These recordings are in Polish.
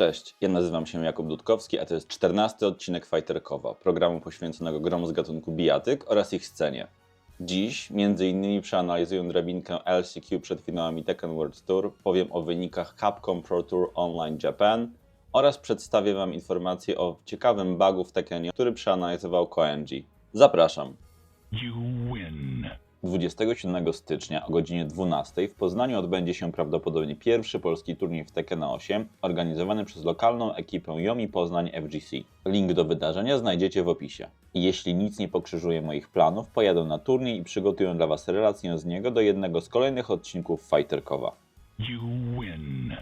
Cześć, ja nazywam się Jakub Dudkowski, a to jest 14 odcinek Fighterkowa, programu poświęconego grom z gatunku bijatyk oraz ich scenie. Dziś, między innymi przeanalizuję drabinkę LCQ przed finałami Tekken World Tour, powiem o wynikach Capcom Pro Tour Online Japan oraz przedstawię Wam informacje o ciekawym bugu w Tekkenie, który przeanalizował Koenji. Zapraszam! You win. 27 stycznia o godzinie 12 w Poznaniu odbędzie się prawdopodobnie pierwszy polski turniej w Tekken 8 organizowany przez lokalną ekipę Yomi Poznań FGC. Link do wydarzenia znajdziecie w opisie. Jeśli nic nie pokrzyżuje moich planów, pojadę na turniej i przygotuję dla Was relację z niego do jednego z kolejnych odcinków Fighterkowa. You win.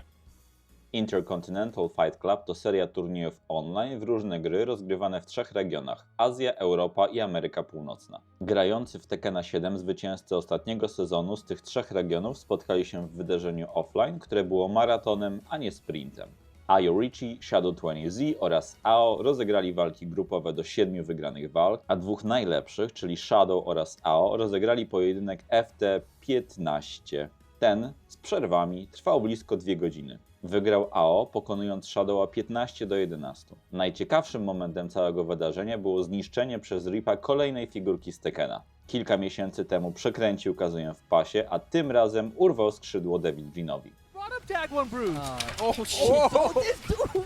Intercontinental Fight Club to seria turniejów online w różne gry rozgrywane w trzech regionach Azja, Europa i Ameryka Północna. Grający w Tekkena 7 zwycięzcy ostatniego sezonu z tych trzech regionów spotkali się w wydarzeniu offline, które było maratonem, a nie sprintem. Ayo Richie, Shadow 20Z oraz AO rozegrali walki grupowe do siedmiu wygranych walk, a dwóch najlepszych, czyli Shadow oraz AO, rozegrali pojedynek FT15. Ten z przerwami trwał blisko dwie godziny. Wygrał AO, pokonując Shadowa 15 do 11. Najciekawszym momentem całego wydarzenia było zniszczenie przez Ripa kolejnej figurki z Tekkena. Kilka miesięcy temu przekręcił kazuję w pasie, a tym razem urwał skrzydło Devil Jeanowi. Brought up tag one bruise. Oh shit! Oh, this dude.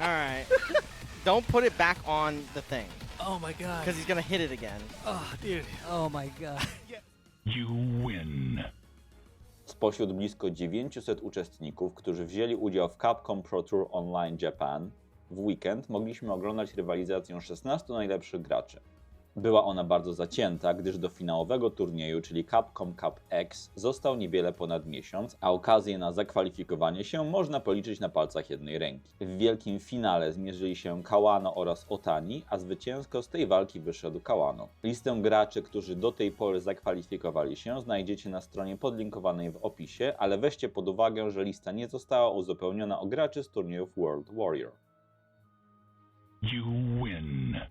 All right. Don't put it back on the thing Oh my god. because he's gonna hit it again. Oh dude. Oh my god. You win. Spośród blisko 900 uczestników, którzy wzięli udział w Capcom Pro Tour Online Japan, w weekend mogliśmy oglądać rywalizację 16 najlepszych graczy. Była ona bardzo zacięta, gdyż do finałowego turnieju, czyli Capcom Cup X, został niewiele ponad miesiąc, a okazje na zakwalifikowanie się można policzyć na palcach jednej ręki. W wielkim finale zmierzyli się Kawano oraz Otani, a zwycięsko z tej walki wyszedł Kawano. Listę graczy, którzy do tej pory zakwalifikowali się, znajdziecie na stronie podlinkowanej w opisie, ale weźcie pod uwagę, że lista nie została uzupełniona o graczy z turniejów World Warrior. You win.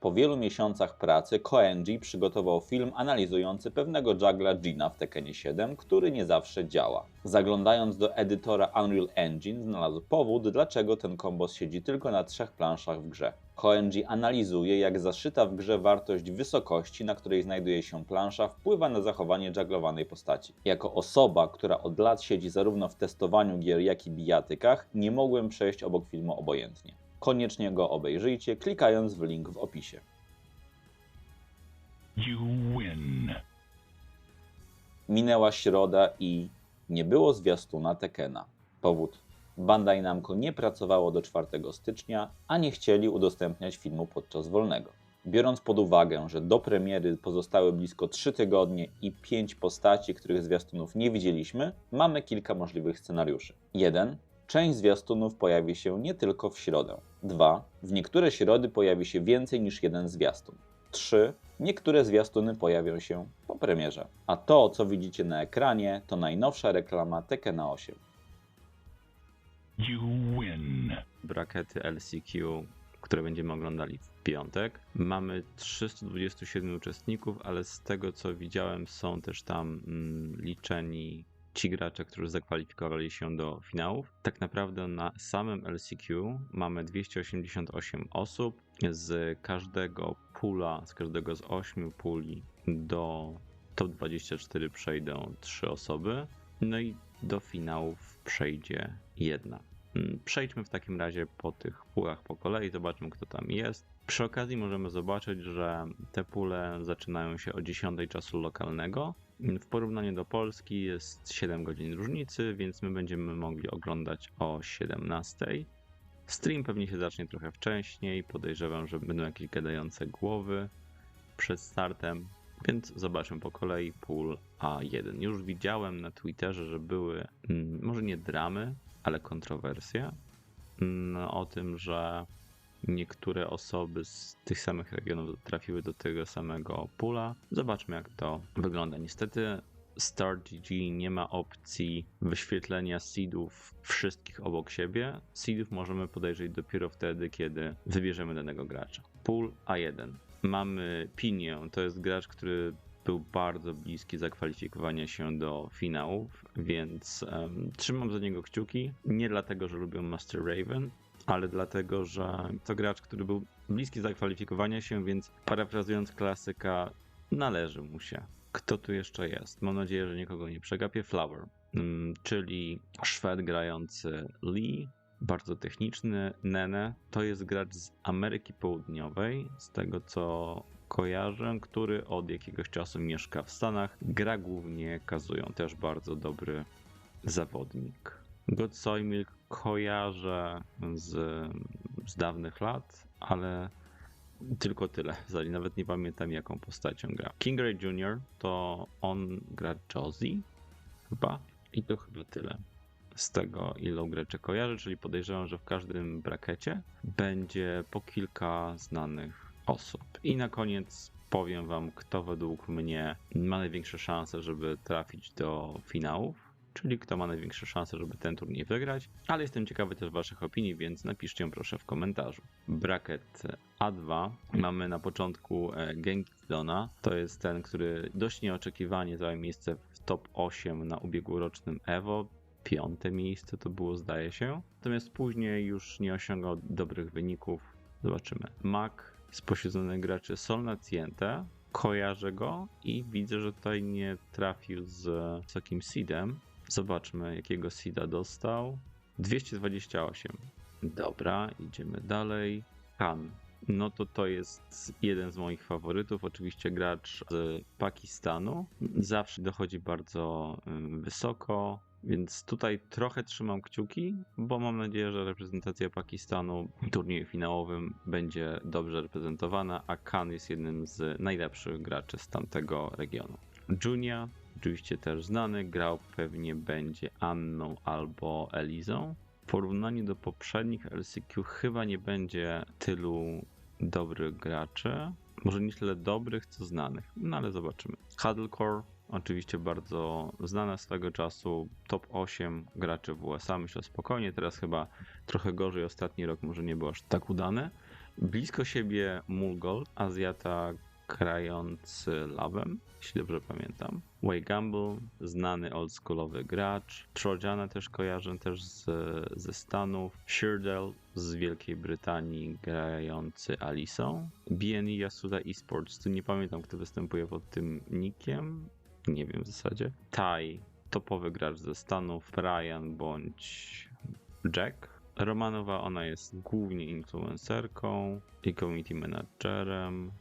Po wielu miesiącach pracy Koenji przygotował film analizujący pewnego juggla Gina w Tekkenie 7, który nie zawsze działa. Zaglądając do edytora Unreal Engine znalazł powód, dlaczego ten kombos siedzi tylko na trzech planszach w grze. Koenji analizuje, jak zaszyta w grze wartość wysokości, na której znajduje się plansza, wpływa na zachowanie jugglowanej postaci. Jako osoba, która od lat siedzi zarówno w testowaniu gier, jak i bijatykach, nie mogłem przejść obok filmu obojętnie. Koniecznie go obejrzyjcie, klikając w link w opisie. Minęła środa i nie było zwiastuna Tekena. Powód. Bandai Namco nie pracowało do 4 stycznia, a nie chcieli udostępniać filmu podczas wolnego. Biorąc pod uwagę, że do premiery pozostały blisko 3 tygodnie i 5 postaci, których zwiastunów nie widzieliśmy, mamy kilka możliwych scenariuszy. 1. Część zwiastunów pojawi się nie tylko w środę. 2. W niektóre środy pojawi się więcej niż jeden zwiastun. 3. Niektóre zwiastuny pojawią się po premierze. A to, co widzicie na ekranie, to najnowsza reklama Tekkena 8. You win. brakety LCQ, które będziemy oglądali w piątek. Mamy 327 uczestników, ale z tego co widziałem, są też tam mm, liczeni ci gracze, którzy zakwalifikowali się do finałów. Tak naprawdę na samym LCQ mamy 288 osób. Z każdego pula, z każdego z 8 puli do top 24 przejdą 3 osoby. No i do finałów przejdzie jedna. Mm, Przejdźmy w takim razie po tych pulach po kolei, zobaczmy kto tam jest. Przy okazji możemy zobaczyć, że te pule zaczynają się o 10 czasu lokalnego. W porównaniu do Polski jest 7 godzin różnicy, więc my będziemy mogli oglądać o 17. Stream pewnie się zacznie trochę wcześniej. Podejrzewam, że będą jakieś gadające głowy przed startem, więc zobaczmy po kolei pool A1. Już widziałem na Twitterze, że były mm, może nie dramy, ale kontrowersje mm, o tym, że niektóre osoby z tych samych regionów trafiły do tego samego pula. Zobaczmy, jak to wygląda. Niestety, StarGG nie ma opcji wyświetlenia seedów wszystkich obok siebie. Seedów możemy podejrzeć dopiero wtedy, kiedy wybierzemy danego gracza. Pool A1. Mamy Pinię, to jest gracz, który był bardzo bliski zakwalifikowania się do finałów, więc em, trzymam za niego kciuki. Nie dlatego, że lubię Master Raven, ale dlatego, że to gracz, który był bliski zakwalifikowania się, więc parafrazując klasyka, należy mu się. Kto tu jeszcze jest? Mam nadzieję, że nikogo nie przegapię. Flower, mm, czyli Szwed grający Lee, bardzo techniczny. Nene to jest gracz z Ameryki Południowej, z tego co kojarzę, który od jakiegoś czasu mieszka w Stanach. Gra głównie Kazują, też bardzo dobry zawodnik. God Soymilk kojarzę z, z dawnych lat, ale tylko tyle. Zali nawet nie pamiętam jaką postacią gra. King Ray Jr. to on gra Josie chyba i to chyba tyle z tego, ile graczy kojarzę, czyli podejrzewam, że w każdym brakecie będzie po kilka znanych osób. I na koniec powiem wam, kto według mnie ma największe szanse, żeby trafić do finałów. Czyli kto ma największe szanse, żeby ten turniej wygrać, ale jestem ciekawy też Waszych opinii, więc napiszcie ją proszę w komentarzu. Bracket A2 mamy na początku e, Genkidona. To jest ten, który dość nieoczekiwanie zajął miejsce w top 8 na ubiegłorocznym Evo piąte miejsce to było, zdaje się. Natomiast później już nie osiągał dobrych wyników. Zobaczymy. Mac posiedzonych graczy Sol Naciente. Kojarzę go i widzę, że tutaj nie trafił z wysokim seedem. Zobaczmy, jakiego seeda dostał. 228. Dobra, idziemy dalej. Han. No to to jest jeden z moich faworytów. Oczywiście gracz z Pakistanu. Zawsze dochodzi bardzo wysoko. Więc tutaj trochę trzymam kciuki, bo mam nadzieję, że reprezentacja Pakistanu w turnieju finałowym będzie dobrze reprezentowana, a Khan jest jednym z najlepszych graczy z tamtego regionu. Junia, oczywiście też znany, grał pewnie będzie Anną albo Elizą. W porównaniu do poprzednich LCQ chyba nie będzie tylu dobrych graczy. Może nie tyle dobrych, co znanych, no ale zobaczymy. Huddlecore Oczywiście bardzo znana swego czasu, top 8 graczy w USA, myślę spokojnie, teraz chyba trochę gorzej, ostatni rok może nie był aż tak udany. Blisko siebie Mulgold, Azjata grający lawem, jeśli dobrze pamiętam. Way Gamble, znany oldschoolowy gracz. Trojana też kojarzę też z, ze Stanów. Shirdell z Wielkiej Brytanii grający Alisą. BNE Yasuda Esports, tu nie pamiętam kto występuje pod tym nickiem nie wiem w zasadzie. Tai, topowy gracz ze Stanów, Brian bądź Jack. Romanowa, ona jest głównie influencerką i community managerem.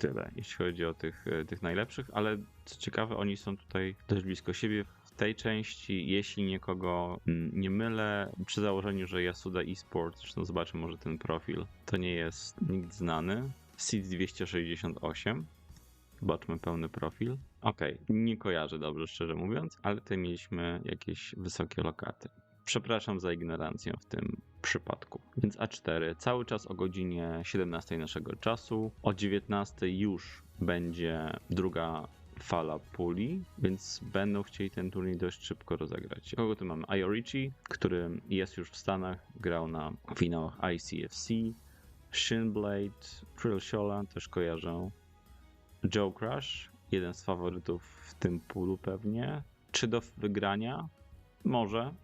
Tyle, jeśli chodzi o tych, tych najlepszych, ale co ciekawe, oni są tutaj dość blisko siebie. W tej części, jeśli nikogo nie mylę, przy założeniu, że Yasuda Esports, zresztą zobaczę może ten profil, to nie jest nikt znany. Seed 268, Zobaczmy pełny profil. Okej, okay. nie kojarzę dobrze, szczerze mówiąc, ale tutaj mieliśmy jakieś wysokie lokaty. Przepraszam za ignorancję w tym przypadku. Więc A4 cały czas o godzinie 17 naszego czasu. O 19 już będzie druga fala puli, więc będą chcieli ten turniej dość szybko rozegrać. Kogo tu mamy? Iorici, który jest już w Stanach, grał na finałach ICFC. Shinblade, Trill Shola też kojarzę. Joe Crush, jeden z faworytów w tym pulu pewnie. Czy do wygrania? Może.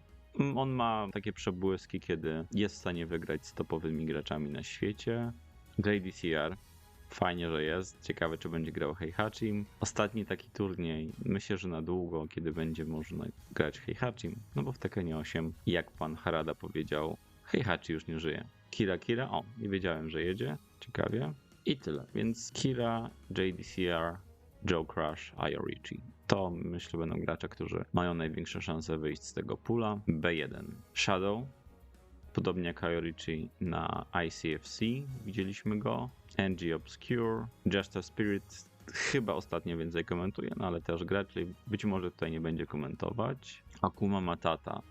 On ma takie przebłyski, kiedy jest w stanie wygrać z topowymi graczami na świecie. Grey DCR. Fajnie, że jest. Ciekawe, czy będzie grał Heihachim. Ostatni taki turniej, myślę, że na długo, kiedy będzie można grać Heihachim. No bo w Tekkenie 8, jak pan Harada powiedział, Heihachi już nie żyje. Kira Kira, o, nie wiedziałem, że jedzie. Ciekawie. I tyle. Więc Kira, JDCR, Joe Crush, Iorici. To myślę będą gracze, którzy mają największe szanse wyjść z tego pula. B1. Shadow. Podobnie jak Iorici na ICFC. Widzieliśmy go. NG Obscure. Just a Spirit. Chyba ostatnio więcej komentuje, no ale też gracz, czyli być może tutaj nie będzie komentować. Akuma Matata.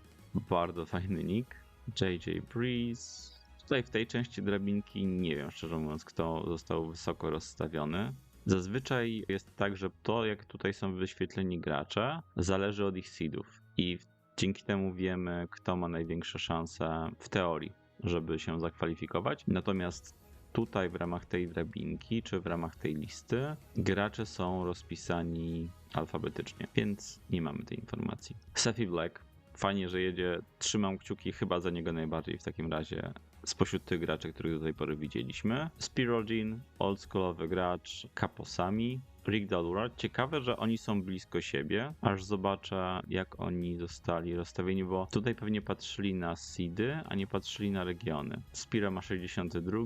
Bardzo fajny nick. JJ Breeze. Tutaj w tej części drabinki nie wiem, szczerze mówiąc, kto został wysoko rozstawiony. Zazwyczaj jest tak, że to, jak tutaj są wyświetleni gracze, zależy od ich seedów. I dzięki temu wiemy, kto ma największe szanse w teorii, żeby się zakwalifikować. Natomiast tutaj w ramach tej drabinki, czy w ramach tej listy, gracze są rozpisani alfabetycznie, więc nie mamy tej informacji. Sefi Black, fajnie, że jedzie. Trzymam kciuki chyba za niego najbardziej w takim razie spośród tych graczy, których do tej pory widzieliśmy. Spirogin, oldschoolowy gracz, Kaposami, Rick Dalura. Ciekawe, że oni są blisko siebie, aż zobaczę jak oni zostali rozstawieni, bo tutaj pewnie patrzyli na seedy, a nie patrzyli na regiony. Spira ma 62,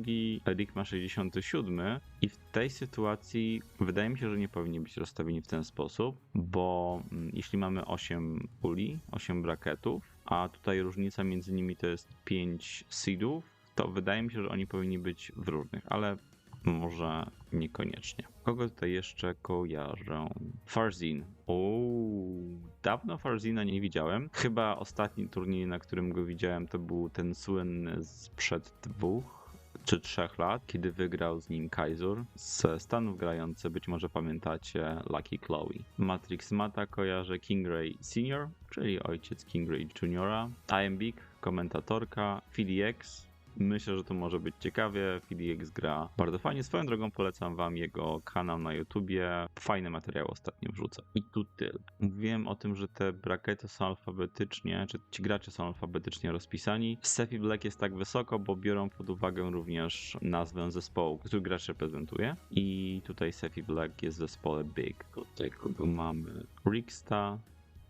Rick ma 67 i w tej sytuacji wydaje mi się, że nie powinni być rozstawieni w ten sposób, bo mm, jeśli mamy 8 puli, 8 bracketów, a tutaj różnica między nimi to jest 5 seedów, to wydaje mi się, że oni powinni być w różnych, ale może niekoniecznie. Kogo tutaj jeszcze kojarzę? Farzin. Uuu, dawno Farzina nie widziałem. Chyba ostatni turniej, na którym go widziałem, to był ten słynny sprzed dwóch czy trzech lat, kiedy wygrał z nim Kaizur ze Stanów grający, być może pamiętacie Lucky Chloe. Matrix Mata kojarzę Kingray Senior, czyli ojciec Kingray Juniora. Iambik, komentatorka, FDX, Myślę, że to może być ciekawie. FDX gra bardzo fajnie. Swoją drogą polecam wam jego kanał na YouTubie. Fajne materiały ostatnio wrzuca. I tu tyle. Mówiłem o tym, że te brakety są alfabetycznie, czy ci gracze są alfabetycznie rozpisani. Sefi Black jest tak wysoko, bo biorą pod uwagę również nazwę zespołu, który gracz reprezentuje. I tutaj Sefi Black jest w zespole Big. Tutaj kogo mamy? Ricksta.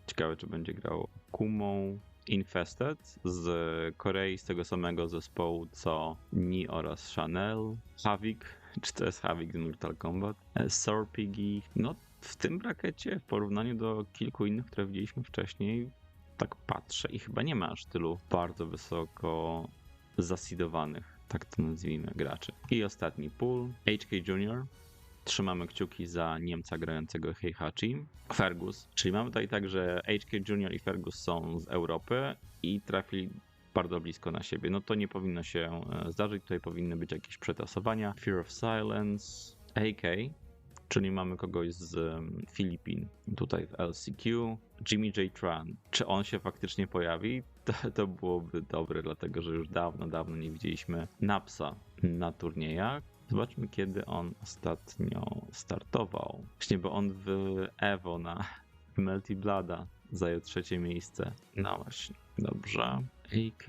Ciekawe, czy będzie grał Kumą. Infested z Korei, z tego samego zespołu co Ni oraz Chanel, Havik, czy to jest Havik z Mortal Kombat, e, Sorpigi. No w tym brakecie w porównaniu do kilku innych, które widzieliśmy wcześniej, tak patrzę i chyba nie ma aż tylu bardzo wysoko zasidowanych, tak to nazwijmy, graczy. I ostatni pool, HK Junior, Trzymamy kciuki za Niemca grającego Heihachi. Fergus. Czyli mamy tutaj tak, że HK Junior i Fergus są z Europy i trafili bardzo blisko na siebie. No to nie powinno się e, zdarzyć. Tutaj powinny być jakieś przetasowania. Fear of Silence. AK. Czyli mamy kogoś z Filipin tutaj w LCQ. Jimmy J. Tran. Czy on się faktycznie pojawi? To, to byłoby dobre, dlatego że już dawno, dawno nie widzieliśmy Napsa na turniejach. Zobaczmy, kiedy on ostatnio startował. Właśnie, bo on w Evo na Melty Blada zajął trzecie miejsce. No właśnie, dobrze. AK,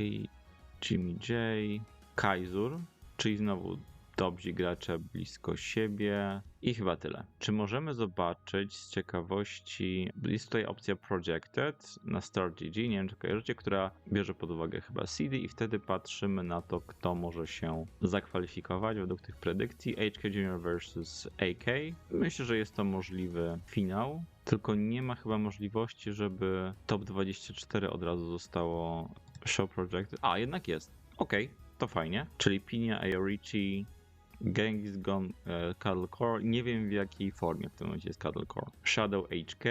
Jimmy J, Kaizur, czyli znowu dobrzy gracze blisko siebie i chyba tyle. Czy możemy zobaczyć z ciekawości, jest tutaj opcja Projected na StartGG, nie wiem czy kojarzycie, która bierze pod uwagę chyba seedy i wtedy patrzymy na to, kto może się zakwalifikować według tych predykcji. HK Junior versus AK. Myślę, że jest to możliwy finał. Tylko nie ma chyba możliwości, żeby top 24 od razu zostało show projected. A, jednak jest. Okej, to fajnie. Czyli Pinia, Aorici, Genghis Gon, e, Cuddle Core. Nie wiem w jakiej formie w tym momencie jest Cuddle Core. Shadow HK,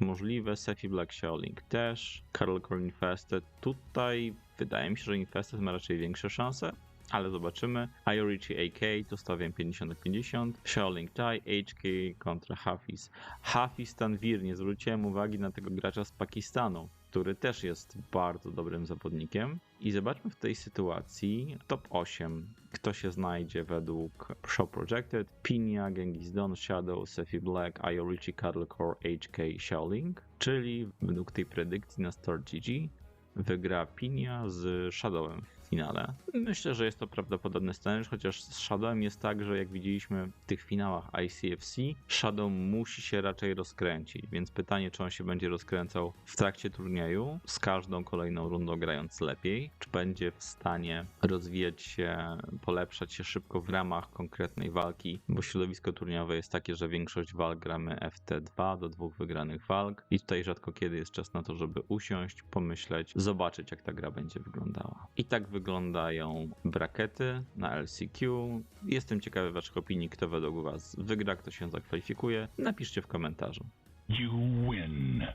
możliwe. Sefi Black Shaolink też. Cuddle Core Infested. Tutaj wydaje mi się, że Infested ma raczej większe szanse. Ale zobaczymy. Iorichi AK to stawiam 50 na 50. Shaolink Tai HK kontra Hafiz. Hafiz Tanvir, nie zwróciłem uwagi na tego gracza z Pakistanu, który też jest bardzo dobrym zawodnikiem. I zobaczmy w tej sytuacji top 8, kto się znajdzie według Show Projected. Pinia, Genghis Don, Shadow, Sefi Black, Iorichi, Cuddle Core, HK, Shaolink. Czyli według tej predykcji na Start GG wygra Pinia z Shadowem finale. Myślę, że jest to prawdopodobny scenariusz, chociaż z Shadowem jest tak, że jak widzieliśmy w tych finałach ICFC, Shadow musi się raczej rozkręcić, więc pytanie, czy on się będzie rozkręcał w trakcie turnieju, z każdą kolejną rundą grając lepiej, czy będzie w stanie rozwijać się, polepszać się szybko w ramach konkretnej walki, bo środowisko turniejowe jest takie, że większość walk gramy FT2 do dwóch wygranych walk i tutaj rzadko kiedy jest czas na to, żeby usiąść, pomyśleć, zobaczyć jak ta gra będzie wyglądała. I tak wyglądają brakety na LCQ. Jestem ciekawy waszych opinii, kto według was wygra, kto się zakwalifikuje. Napiszcie w komentarzu. You win.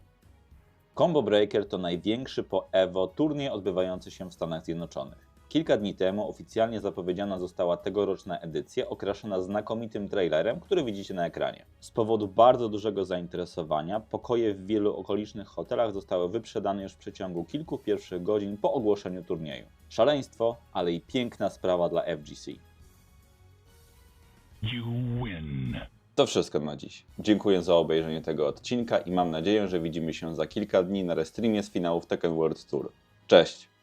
Combo Breaker to największy po EVO turniej odbywający się w Stanach Zjednoczonych. Kilka dni temu oficjalnie zapowiedziana została tegoroczna edycja, okraszona znakomitym trailerem, który widzicie na ekranie. Z powodu bardzo dużego zainteresowania, pokoje w wielu okolicznych hotelach zostały wyprzedane już w przeciągu kilku pierwszych godzin po ogłoszeniu turnieju. Szaleństwo, ale i piękna sprawa dla FGC. To wszystko na dziś. Dziękuję za obejrzenie tego odcinka i mam nadzieję, że widzimy się za kilka dni na restreamie z finałów Tekken World Tour. Cześć!